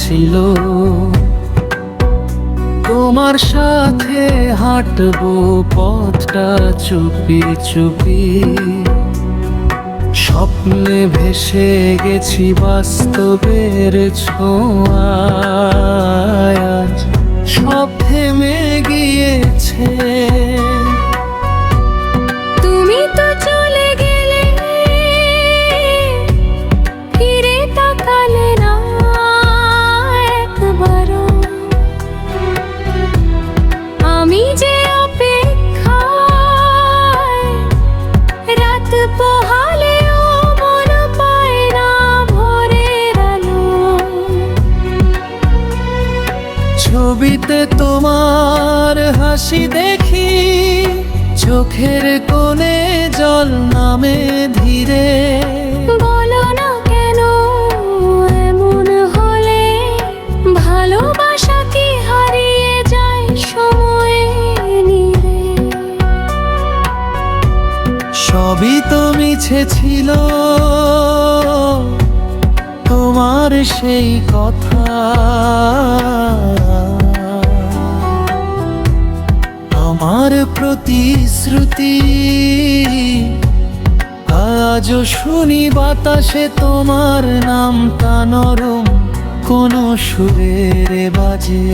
ছিল। তোমার সাথে হাঁটবো পথটা চুপি চুপি। স্বপ্নে ভেসে গেছি বাস্তবের ছোঁয়া সব থেমে গিয়েছে ছবিতে তোমার হাসি দেখি চোখের কোণে জল নামে ধীরে। বলো না কেন এমন হলে ভালোবাসা কি হারিয়ে যায় সময়ে নিরে? সবই তো মিছে ছিল তোমার সেই কথা। প্রতিশ্রুতি আজও শুনি বাতাসে তোমার নাম তা নরম কোন সুরের বাজে।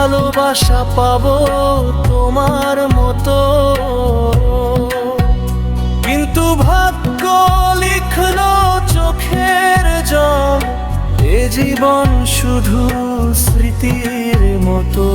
ভালোবাসা পাব তোমার মতো। কিন্তু ভাগ্য লিখলো চোখের জল এ জীবন শুধু স্মৃতির মতো।